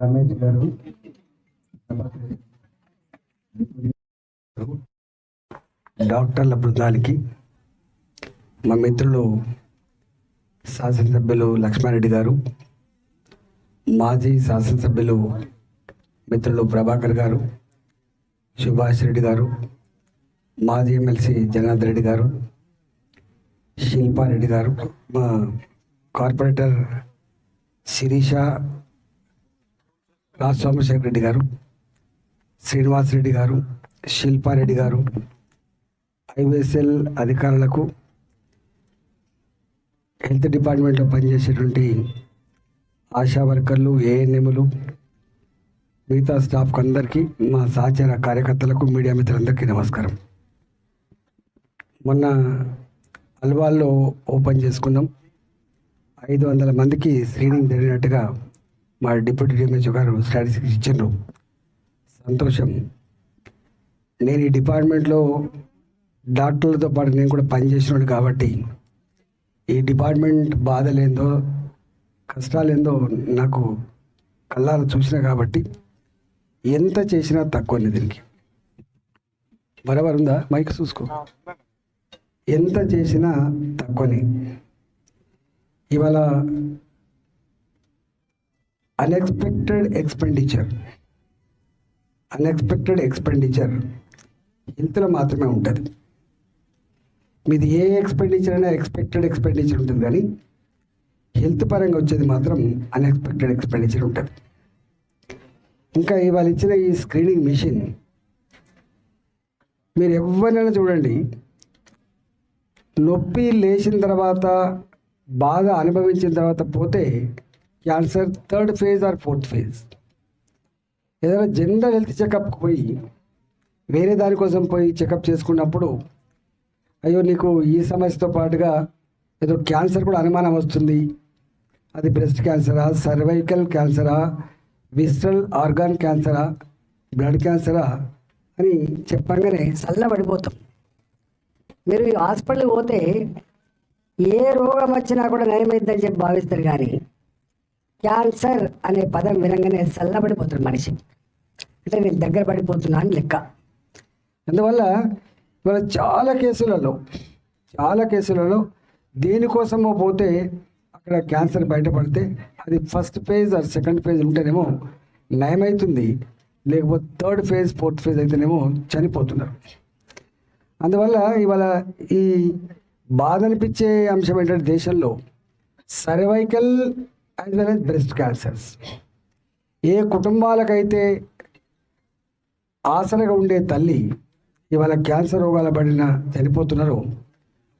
రమేష్ గారు. డాక్టర్ల బృందానికి మా మిత్రులు శాసనసభ్యులు లక్ష్మారెడ్డి గారు మాజీ శాసనసభ్యులు మిత్రులు ప్రభాకర్ గారు సుభాష్ రెడ్డి గారు మాజీ ఎమ్మెల్సీ జగన్నాథ్ రెడ్డి గారు శిల్పారెడ్డి గారు మా కార్పొరేటర్ శిరీష రాజ్ సోమశేఖర్ రెడ్డి గారు శ్రీనివాస్ రెడ్డి గారు శిల్పారెడ్డి గారు ఐవీఎస్ఎల్ అధికారులకు హెల్త్ డిపార్ట్మెంట్లో పనిచేసేటువంటి ఆశా వర్కర్లు ఏఎన్ఎంలు మిగతా స్టాఫ్కి అందరికీ మా సహచార కార్యకర్తలకు మీడియా మిత్రులందరికీ నమస్కారం. మొన్న అల్వాల్లో ఓపెన్ చేసుకున్నాం. ఐదు వందల మందికి స్క్రీనింగ్ జరిగినట్టుగా మా డిప్యూటీ డిఎంహెచ్ఓ గారు స్టాటిస్టిక్స్ ఇచ్చిండ్రు సంతోషం. నేను ఈ డిపార్ట్మెంట్లో డాక్టర్లతో పాటు నేను కూడా పనిచేసినాడు కాబట్టి ఈ డిపార్ట్మెంట్ బాధలేందో కష్టాలేందో నాకు కళ్ళారా చూసిన కాబట్టి ఎంత చేసినా తక్కువనే దీనికి. బరాబర్ ఉందా మైక్ చూసుకో. ఎంత చేసినా తక్కువనే. ఇవాళ అన్ఎక్స్పెక్టెడ్ ఎక్స్పెండిచర్ అన్ఎక్స్పెక్టెడ్ ఎక్స్పెండిచర్ హెల్త్లో మాత్రమే ఉంటుంది. మీది ఏ ఎక్స్పెండిచర్ అయినా ఎక్స్పెక్టెడ్ ఎక్స్పెండిచర్ ఉంటుంది కానీ హెల్త్ పరంగా వచ్చేది మాత్రం అన్ఎక్స్పెక్టెడ్ ఎక్స్పెండిచర్ ఉంటుంది. ఇంకా ఇవాళ ఇచ్చిన ఈ స్క్రీనింగ్ మిషన్ మీరు ఎవరినైనా చూడండి నొప్పి లేచిన తర్వాత బాధ అనుభవించిన తర్వాత పోతే cancer third phase or fourth phase ఏదైనా జనరల్ హెల్త్ చెకప్కి పోయి వేరే దానికోసం పోయి చెకప్ చేసుకున్నప్పుడు అయ్యో నీకు ఈ సమస్యతో పాటుగా ఏదో క్యాన్సర్ కూడా అనుమానం వస్తుంది. అది బ్రెస్ట్ క్యాన్సరా సర్వైకల్ క్యాన్సరా విస్ట్రల్ ఆర్గాన్ క్యాన్సరా బ్లడ్ క్యాన్సరా అని చెప్పంగానే చల్లబడిపోతాం. మీరు ఈ హాస్పిటల్కి పోతే ఏ రోగం వచ్చినా కూడా నయమైద్దని చెప్పి భావిస్తారు కానీ క్యాన్సర్ అనే పదం వినంగానే చల్లబడిపోతుంది మనిషి. అంటే నేను దగ్గర పడిపోతున్నా అని లెక్క. అందువల్ల ఇవాళ చాలా కేసులలో చాలా కేసులలో దేనికోసమో పోతే అక్కడ క్యాన్సర్ బయటపడితే అది first phase or second phase ఉంటేనేమో నయమవుతుంది లేకపోతే థర్డ్ ఫేజ్ ఫోర్త్ ఫేజ్ అయితేనేమో చనిపోతున్నారు. అందువల్ల ఇవాళ ఈ బాధ అనిపించే అంశం ఏంటంటే దేశంలో cervical as well as breast cancers ఏ కుటుంబాలకైతే ఆసనగా ఉండే తల్లి ఇవాళ క్యాన్సర్ రోగాల పడిన చనిపోతున్నారో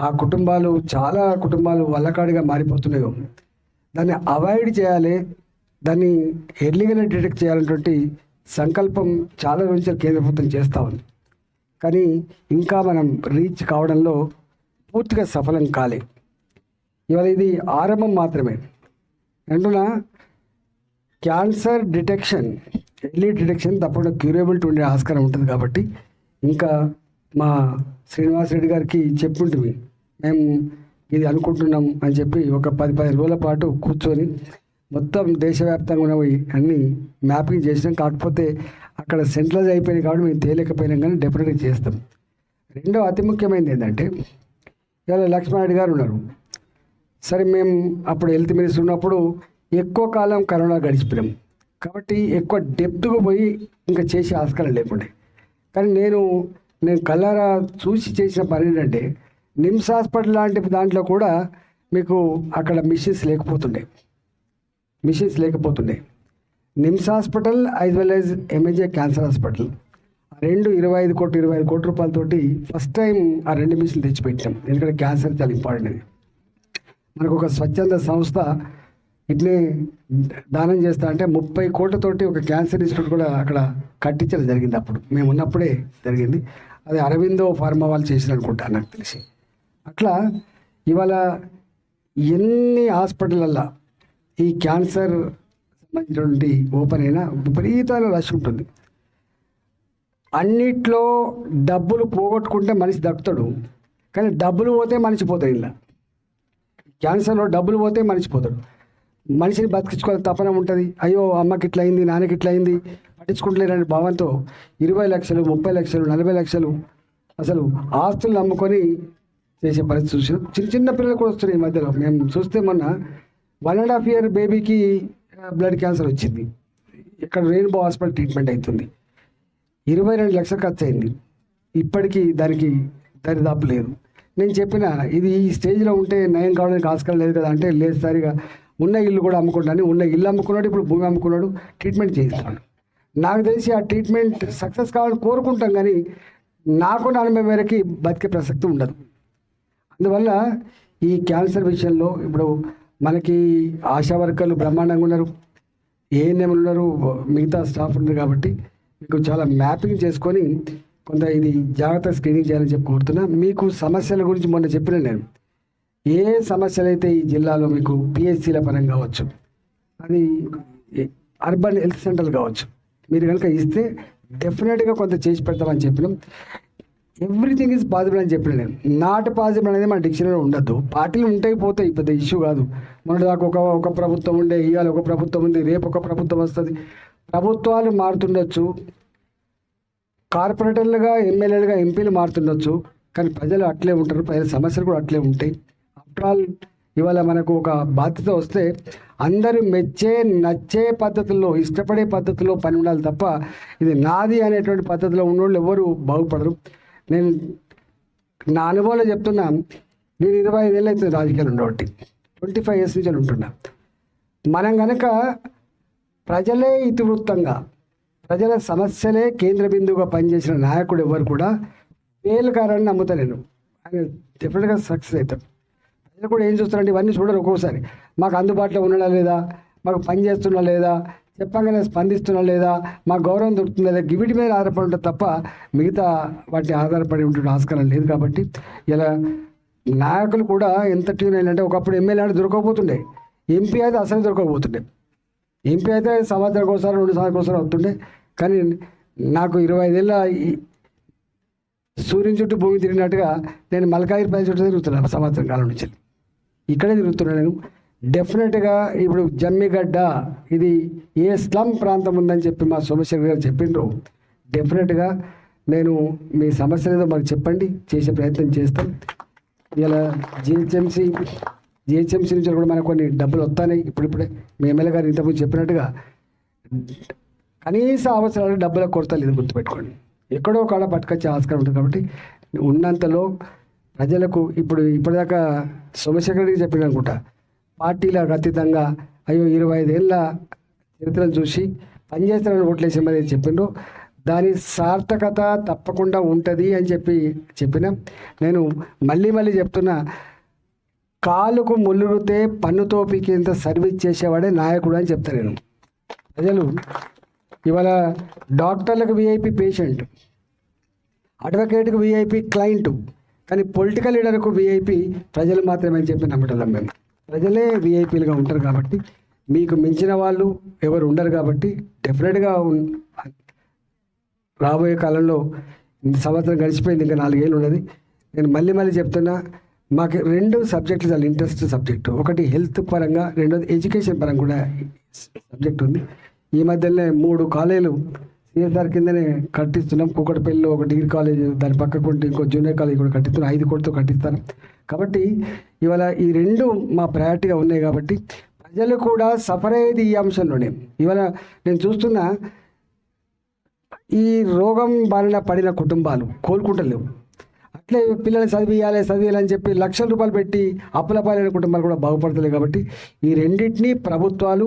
ఆ కుటుంబాలు చాలా కుటుంబాలు వల్లకాడిగా మారిపోతున్నాయో దాన్ని అవాయిడ్ చేయాలి దాన్ని ఎర్లీగానే డిటెక్ట్ చేయాలన్నటువంటి సంకల్పం చాలా రోజులు కేంద్ర ప్రభుత్వం చేస్తూ ఉంది. కానీ ఇంకా మనం రీచ్ కావడంలో పూర్తిగా సఫలం కాలే. ఇవాళ ఇది ఆరంభం మాత్రమే. అంటున్నా క్యాన్సర్ డిటెక్షన్ ఎర్లీ డిటెక్షన్ తప్పకుండా క్యూరబిలిటీ ఉండే ఆస్కారం ఉంటుంది కాబట్టి ఇంకా మా శ్రీనివాస్ రెడ్డి గారికి చెప్పుంటుంది మేము ఇది అనుకుంటున్నాం అని చెప్పి ఒక పది పది రోజుల పాటు కూర్చొని మొత్తం దేశవ్యాప్తంగా ఉన్నవి అన్ని మ్యాపింగ్ చేసినాం. కాకపోతే అక్కడ సెంట్రలైజ్ అయిపోయినాయి కాబట్టి మేము తేలేకపోయినాం కానీ డెఫినెట్గా చేస్తాం. రెండో అతి ముఖ్యమైనది ఏంటంటే ఇవాళ లక్ష్మణరెడ్డి గారు ఉన్నారు. సరే మేము అప్పుడు హెల్త్ మినిస్టర్ ఉన్నప్పుడు ఎక్కువ కాలం కరోనా గడిచిపోయాం కాబట్టి ఎక్కువ డెప్త్గా పోయి ఇంకా చేసే ఆస్కారం లేకుండే. కానీ నేను నేను కల్లారా చూసి చేసిన పని ఏంటంటే నిమ్స్ హాస్పిటల్ లాంటి దాంట్లో కూడా మీకు అక్కడ మిషన్స్ లేకపోతుండే. Machines లేకపోతుండే. NIMS hospital as well as MNJ cancer hospital రెండు ఇరవై ఐదు కోట్లు ఇరవై ఐదు కోట్ల రూపాయలతోటి ఫస్ట్ టైం ఆ రెండు మిషన్లు తెచ్చిపెట్టాం ఎందుకంటే క్యాన్సర్ చాలా ఇంపార్టెంట్ అది. మనకు ఒక స్వచ్ఛంద సంస్థ ఇట్లే దానం చేస్తా అంటే ముప్పై కోట్లతోటి ఒక క్యాన్సర్ ఇన్స్టిట్యూట్ కూడా అక్కడ కట్టించడం జరిగింది అప్పుడు. మేము ఉన్నప్పుడే జరిగింది. అది అరవిందో ఫార్మా వాళ్ళు చేసిన అనుకుంటా నాకు తెలిసి. అట్లా ఇవాళ ఎన్ని హాస్పిటళ్ళల్లో ఈ క్యాన్సర్ సంబంధించినటువంటి ఓపెన్ అయినా విపరీతమైన రష్ ఉంటుంది. అన్నిట్లో డబ్బులు పోగొట్టుకుంటే మనిషి దక్కుతాడు. కానీ డబ్బులు పోతే మనిషి పోతాడు ఇలా. క్యాన్సర్లో డబ్బులు పోతే మనిషిపోతాడు మనిషిని బతికించుకోవాలి తపన ఉంటుంది. అయ్యో అమ్మకి ఇట్లా అయింది నాన్నకి ఇట్లా అయింది పట్టించుకుంటలేరనే భావంతో ఇరవై లక్షలు ముప్పై లక్షలు నలభై లక్షలు అసలు ఆస్తులు నమ్ముకొని చేసే పరిస్థితి చూసి చిన్న చిన్న పిల్లలు కూడా వస్తున్నాయి ఈ మధ్యలో. మేము చూస్తే మొన్న వన్ అండ్ హాఫ్ ఇయర్ బేబీకి బ్లడ్ క్యాన్సర్ వచ్చింది. ఇక్కడ రెయిన్బో హాస్పిటల్ ట్రీట్మెంట్ అవుతుంది. ఇరవై రెండు లక్షలు ఖర్చు అయింది. ఇప్పటికీ దానికి దరిదాపు లేదు. నేను చెప్పిన ఇది ఈ స్టేజ్లో ఉంటే నయం కావడానికి ఆస్కారం లేదు కదా అంటే లేదు సరిగా. ఉన్న ఇల్లు కూడా అమ్ముకుంటాను ఉన్న ఇల్లు అమ్ముకున్నాడు ఇప్పుడు భూమి అమ్ముకున్నాడు ట్రీట్మెంట్ చేయిస్తాడు నాకు తెలిసి ఆ ట్రీట్మెంట్ సక్సెస్ కావాలని కోరుకుంటాం కానీ నాకు నలభై మేరకి బతికే ప్రసక్తి ఉండదు. అందువల్ల ఈ క్యాన్సర్ విషయంలో ఇప్పుడు మనకి ఆశా వర్కర్లు బ్రహ్మాండంగా ఉన్నారు. ఏఎన్ఎంలు ఉన్నారు మిగతా స్టాఫ్ ఉన్నారు కాబట్టి మీకు చాలా మ్యాపింగ్ చేసుకొని కొంత ఇది జాగ్రత్త స్క్రీనింగ్ చేయాలని చెప్పి కోరుతున్నా. మీకు సమస్యల గురించి మొన్న చెప్పిన నేను. ఏ సమస్యలు అయితే ఈ జిల్లాలో మీకు పిహెచ్సీల పరంగా కావచ్చు అది అర్బన్ హెల్త్ సెంటర్లు కావచ్చు మీరు కనుక ఇస్తే డెఫినెట్గా కొంత చేసి పెడతామని చెప్పినాం. ఎవ్రీథింగ్ ఈజ్ పాసిబుల్ అని చెప్పిన నేను. నాట్ పాసిబుల్ అనేది మన డిక్షనరీలో ఉండద్దు. పార్టీలు ఉంటాయి పోతాయి పెద్ద ఇష్యూ కాదు. మొన్న దాకా ఒక ఒక ప్రభుత్వం ఉండే ఇవాళ ఒక ప్రభుత్వం ఉంది రేపు ఒక ప్రభుత్వం వస్తుంది. ప్రభుత్వాలు మారుతుండొచ్చు. కార్పొరేటర్లుగా ఎమ్మెల్యేలుగా ఎంపీలు మారుతుండొచ్చు. కానీ ప్రజలు అట్లే ఉంటారు. ప్రజల సమస్యలు కూడా అట్లే ఉంటాయి. ఆఫ్టర్ ఆల్ ఇవాళ మనకు ఒక బాధ్యత వస్తే అందరూ మెచ్చే నచ్చే పద్ధతుల్లో ఇష్టపడే పద్ధతిలో పని ఉండాలి తప్ప ఇది నాది అనేటువంటి పద్ధతిలో ఉన్నోళ్ళు ఎవరు బాగుపడరు. నేను నా అనుభవంలో చెప్తున్నా నేను ఇరవై ఐదేళ్ళు అవుతుంది రాజకీయాలు ఉండబట్టి ట్వంటీ ఫైవ్ ఇయర్స్ నుంచి ఉంటున్నా. మనం కనుక ప్రజలే ఇతివృత్తంగా ప్రజల సమస్యలే కేంద్ర బిందువుగా పనిచేసిన నాయకుడు ఎవరు కూడా ఫెయిల్ కారని నమ్ముతా నేను ఆయన డెఫినెట్గా సక్సెస్ అవుతాడు ప్రజలు కూడా ఏం చూస్తారంటే ఇవన్నీ చూడరు ఒక్కోసారి. మాకు అందుబాటులో ఉండడా లేదా? మాకు పని చేస్తున్నా లేదా? చెప్పంగానే స్పందిస్తున్నా లేదా? మాకు గౌరవం దొరుకుతుందా లేదా? గివిటి మీద ఆధారపడి ఉంటుంది తప్ప మిగతా వాటిని ఆధారపడి ఉంటున్న ఆస్కారం లేదు కాబట్టి ఇలా నాయకులు కూడా ఎంత ట్యూన్ అయిందంటే ఒకప్పుడు ఎమ్మెల్యే అంటే దొరకకపోతుండే. ఎంపీ అయితే అసలు దొరకకపోతుండే. ఎంపీ అయితే సంవత్సరం ఒకసారి రెండు సంవత్సరాల ఒకసారి వస్తుండే. కానీ నాకు ఇరవై ఐదేళ్ళ ఈ సూర్యుని చుట్టూ భూమి తిరిగినట్టుగా నేను మల్కాగిరి పై చుట్టూ తిరుగుతున్నాను సంవత్సరం కాలం నుంచి. ఇక్కడే తిరుగుతున్నాను నేను. డెఫినెట్గా ఇప్పుడు జమ్మిగడ్డ ఇది ఏ స్లమ్ ప్రాంతం ఉందని చెప్పి మా సోమశేఖర్ గారు చెప్పిండ్రు. డెఫినెట్గా నేను మీ సమస్యలు ఏదో మాకు చెప్పండి చేసే ప్రయత్నం చేస్తాం. ఇలా జిహెచ్ఎంసీ జిహెచ్ఎంసీ నుంచి కూడా మనకు కొన్ని డబ్బులు వస్తాయి ఇప్పుడిప్పుడే. మీ ఎమ్మెల్యే గారు ఇంతకుముందు చెప్పినట్టుగా కనీస అవసరాలు డబ్బుల కొరత లేదు గుర్తుపెట్టుకోండి. ఎక్కడో కాడ పట్టుకొచ్చే ఆస్కారం ఉంటుంది కాబట్టి ఉన్నంతలో ప్రజలకు ఇప్పుడు ఇప్పటిదాకా సోమశేఖర్ రెడ్డి చెప్పిన అనుకుంటా పార్టీలకు అతీతంగా అయ్యో ఇరవై ఐదేళ్ళ చరిత్రను చూసి పనిచేస్తారని ఓట్లేసి మరి చెప్పిండ్రు. దాని సార్థకత తప్పకుండా ఉంటుంది అని చెప్పి చెప్పిన. నేను మళ్ళీ మళ్ళీ చెప్తున్నా కాలుకు ముల్లురుతే పన్నుతో పీకేంత సర్వీస్ చేసేవాడే నాయకుడు అని చెప్తాను నేను. ప్రజలు ఇవాళ డాక్టర్లకు విఐపి పేషెంట్ అడ్వకేట్కి విఐపి క్లయింట్ కానీ పొలిటికల్ లీడర్కు విఐపి ప్రజలు మాత్రమే అని చెప్పి నమ్మటం మేము ప్రజలే విఐపీలుగా ఉంటారు కాబట్టి మీకు మించిన వాళ్ళు ఎవరు ఉండరు కాబట్టి డెఫినెట్గా రాబోయే కాలంలో సంవత్సరం గడిచిపోయింది ఇంకా నాలుగేళ్ళు ఉన్నది. నేను మళ్ళీ మళ్ళీ చెప్తున్నా మాకు రెండు సబ్జెక్టులు చాలా ఇంట్రెస్ట్ సబ్జెక్టు ఒకటి హెల్త్ పరంగా రెండోది ఎడ్యుకేషన్ పరంగా కూడా సబ్జెక్ట్ ఉంది. ఈ మధ్యలోనే మూడు కాలేజీలు సిఎస్ఆర్ కిందనే కట్టిస్తున్నాం. కూకట్పల్లిలో ఒక డిగ్రీ కాలేజ్ దాని పక్కకు ఇంకో జూనియర్ కాలేజ్ కూడా కట్టిస్తున్నాం ఐదు కోటితో కట్టిస్తాను కాబట్టి ఇవాళ ఈ రెండు మా ప్రయారిటీగా ఉన్నాయి కాబట్టి ప్రజలు కూడా సఫర్ అయ్యేది ఈ అంశంలోనే. ఇవాళ నేను చూస్తున్నా ఈ రోగం బారిన పడిన కుటుంబాలు కోలుకుంటలేవు. పిల్లలు పిల్లల్ని చదివియాలి చదివియాలని చెప్పి లక్షల రూపాయలు పెట్టి అప్పుల పాలైన కుటుంబాలు కూడా బాగుపడతలేదు కాబట్టి ఈ రెండింటినీ ప్రభుత్వాలు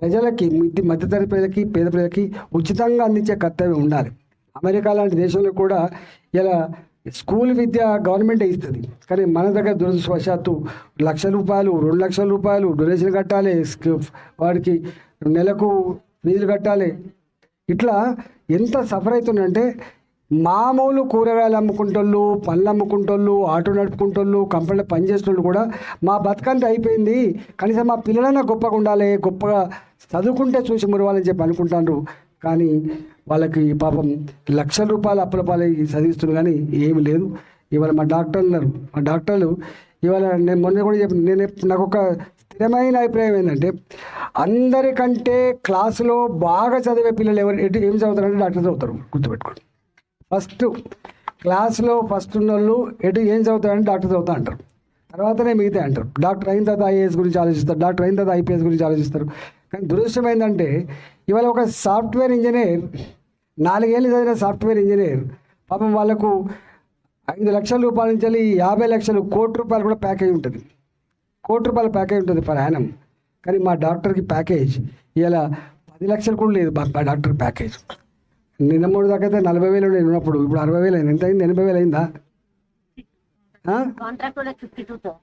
ప్రజలకి మిద్ది మధ్యతరగతి ప్రజలకి పేద ప్రజలకి ఉచితంగా అందించే కర్తవ్యం ఉండాలి. అమెరికా లాంటి దేశంలో కూడా ఇలా స్కూల్ విద్య గవర్నమెంటే ఇస్తుంది. కానీ మన దగ్గర దురదృష్టవశాత్తు లక్ష రూపాయలు రెండు లక్షల రూపాయలు డొనేషన్ కట్టాలి వాడికి నెలకు ఫీజులు కట్టాలి. ఇట్లా ఎంత సఫర్ అవుతుందంటే మామూలు కూరగాయలు అమ్ముకుంటోళ్ళు పళ్ళు అమ్ముకుంటోళ్ళు ఆటో నడుపుకుంటోళ్ళు కంపెనీలో పనిచేసేటోళ్ళు కూడా మా బతుకంతా అయిపోయింది. కనీసం మా పిల్లలైనా గొప్పగా ఉండాలి గొప్పగా చదువుకుంటే చూసి మురవాలని చెప్పి అనుకుంటారు కానీ వాళ్ళకి పాపం లక్షల రూపాయలు అప్పుల పాలు చదివిస్తున్నారు కానీ ఏమి లేదు. ఇవాళ మా డాక్టర్లు ఉన్నారు. మా డాక్టర్లు ఇవాళ నేను మొన్న కూడా చెప్పి నేను నాకు ఒక స్థిరమైన అభిప్రాయం ఏంటంటే అందరికంటే క్లాసులో బాగా చదివే పిల్లలు ఎవరు ఏం చదువుతారంటే డాక్టర్ చదువుతారు. గుర్తుపెట్టుకోండి. ఫస్ట్ క్లాస్లో ఫస్ట్ ఉన్న వాళ్ళు ఎటు ఏం చదువుతారంటే డాక్టర్ చదువుతా అంటారు. తర్వాతనే మిగతా అంటారు. డాక్టర్ అయిన తర్వాత ఐఏఎస్ గురించి ఆలోచిస్తారు. డాక్టర్ అయిన తర్వాత ఐపీఎస్ గురించి ఆలోచిస్తారు. కానీ దురదృష్టం ఏంటంటే ఇవాళ ఒక సాఫ్ట్వేర్ ఇంజనీర్ నాలుగేళ్ళు చదివిన సాఫ్ట్వేర్ ఇంజనీర్ పాపం వాళ్ళకు ఐదు లక్షల రూపాయల నుంచి వెళ్ళి యాభై లక్షలు కోటి రూపాయలు కూడా ప్యాకేజ్ ఉంటుంది. కోటి రూపాయల ప్యాకేజ్ ఉంటుంది పర్ యానం. కానీ మా డాక్టర్కి ప్యాకేజ్ ఇలా పది లక్షలు కూడా లేదు. మా మా డాక్టర్ ప్యాకేజ్. నిన్న మూడు దాకా అయితే నలభై వేలు నేను ఉన్నప్పుడు. ఇప్పుడు అరవై వేలు అయింది. ఎంత అయింది? ఎనభై వేలు అయిందా?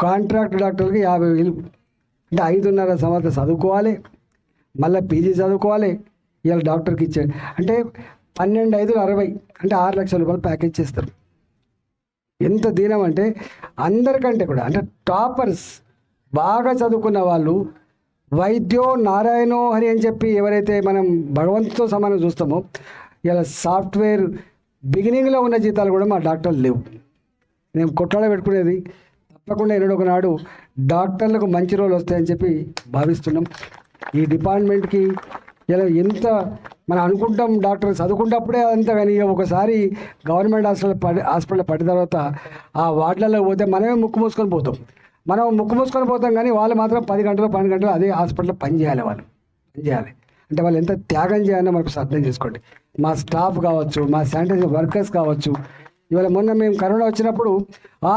కాంట్రాక్ట్ డాక్టర్కి యాభై వేలు. అంటే ఐదున్నర సంవత్సరం చదువుకోవాలి. మళ్ళీ పీజీ చదువుకోవాలి. ఇవాళ డాక్టర్కి ఇచ్చే అంటే పన్నెండు ఐదు అరవై. అంటే ఆరు లక్షల రూపాయలు ప్యాకేజ్ చేస్తారు. ఎంత దీనం అంటే అందరికంటే కూడా అంటే టాపర్స్ బాగా చదువుకున్న వాళ్ళు వైద్యో నారాయణో హరి అని చెప్పి ఎవరైతే మనం భగవంతుతో సమానం చూస్తామో ఇలా సాఫ్ట్వేర్ బిగినింగ్లో ఉన్న జీతాలు కూడా మా డాక్టర్లు లేవు. నేను కొట్లాడ పెట్టుకునేది తప్పకుండా ఎన్నడూ ఒకనాడు డాక్టర్లకు మంచి రోజులు వస్తాయని చెప్పి భావిస్తున్నాం. ఈ డిపార్ట్మెంట్కి ఇలా ఎంత మనం అనుకుంటాం డాక్టర్ చదువుకుంటప్పుడే అంత కానీ ఇక ఒకసారి గవర్నమెంట్ హాస్పిటల్ పడి హాస్పిటల్ పడిన తర్వాత ఆ వార్డులలో పోతే మనమే ముక్కు మూసుకొని పోతాం. మనం ముక్కు మూసుకొని పోతాం కానీ వాళ్ళు మాత్రం పది గంటలు పన్నెండు గంటలు అదే హాస్పిటల్లో పని చేయాలి వాళ్ళు. పని చేయాలి అంటే వాళ్ళు ఎంత త్యాగం చేయాలో మనకు అర్థం చేసుకోండి. మా స్టాఫ్ కావచ్చు మా శానిటైజర్ వర్కర్స్ కావచ్చు ఇవాళ మొన్న మేము కరోనా వచ్చినప్పుడు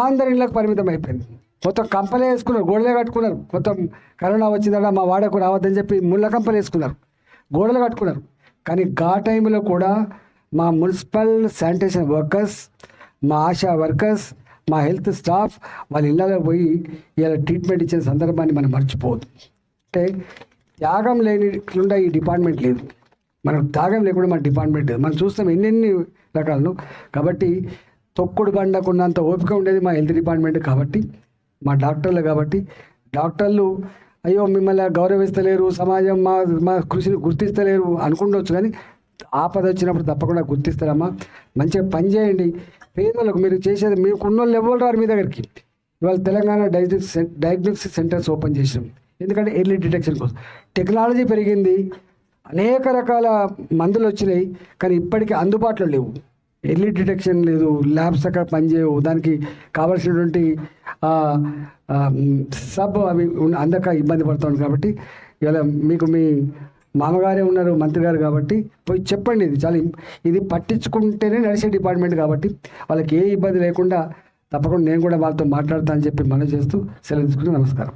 అందరి ఇళ్ళకు పరిమితం అయిపోయింది. మొత్తం కంపలే వేసుకున్నారు గోడలే కట్టుకున్నారు. మొత్తం కరోనా వచ్చిందట మా వాడకు రావద్దని చెప్పి ముళ్ళ కంపలు వేసుకున్నారు గోడలు కట్టుకున్నారు. కానీ గా టైంలో కూడా మా మున్సిపల్ శానిటేషన్ వర్కర్స్ మా ఆశా వర్కర్స్ మా హెల్త్ స్టాఫ్ వాళ్ళ ఇళ్ళలో పోయి ఇలా ట్రీట్మెంట్ ఇచ్చిన సందర్భాన్ని మనం మర్చిపోవద్దు. అంటే త్యాగం ఉండే ఈ డిపార్ట్మెంట్ లేదు. మనకు త్యాగం లేకుండా మన డిపార్ట్మెంట్ లేదు. మనం చూస్తాం ఎన్నెన్ని రకాలను. కాబట్టి తొక్కుడు బండకున్నంత ఓపిక ఉండేది మా హెల్త్ డిపార్ట్మెంట్ కాబట్టి మా డాక్టర్లు కాబట్టి. డాక్టర్లు అయ్యో మిమ్మల్ని గౌరవిస్తలేరు సమాజం మా మా కృషిని గుర్తిస్తలేరు అనుకుండొచ్చు కానీ ఆపద వచ్చినప్పుడు తప్పకుండా గుర్తిస్తారమ్మా. మంచిగా పని చేయండి. పేదలకు మీరు చేసేది మీకు ఉన్నోళ్ళు ఎవరు రారు మీ దగ్గరికి? ఇవాళ Telangana diagnostic diagnostic centres open చేసినాం. ఎందుకంటే ఎర్లీ డిటెక్షన్ కోసం టెక్నాలజీ పెరిగింది అనేక రకాల మందులు వచ్చినాయి కానీ ఇప్పటికీ అందుబాటులో లేవు. ఎర్లీ డిటెక్షన్ లేదు ల్యాబ్స్ అక్కడ పనిచేయవు. దానికి కావాల్సినటువంటి సబ్ అవి అందక ఇబ్బంది పడుతుంది కాబట్టి ఇలా మీకు మీ మామగారే ఉన్నారు మంత్రి గారు కాబట్టి పోయి చెప్పండి. ఇది చాలా ఇది పట్టించుకుంటేనే నడిచే డిపార్ట్మెంట్ కాబట్టి వాళ్ళకి ఏ ఇబ్బంది లేకుండా తప్పకుండా నేను కూడా వాళ్ళతో మాట్లాడతా అని చెప్పి మనం చేస్తూ సెలవు తీసుకుంటూ నమస్కారం.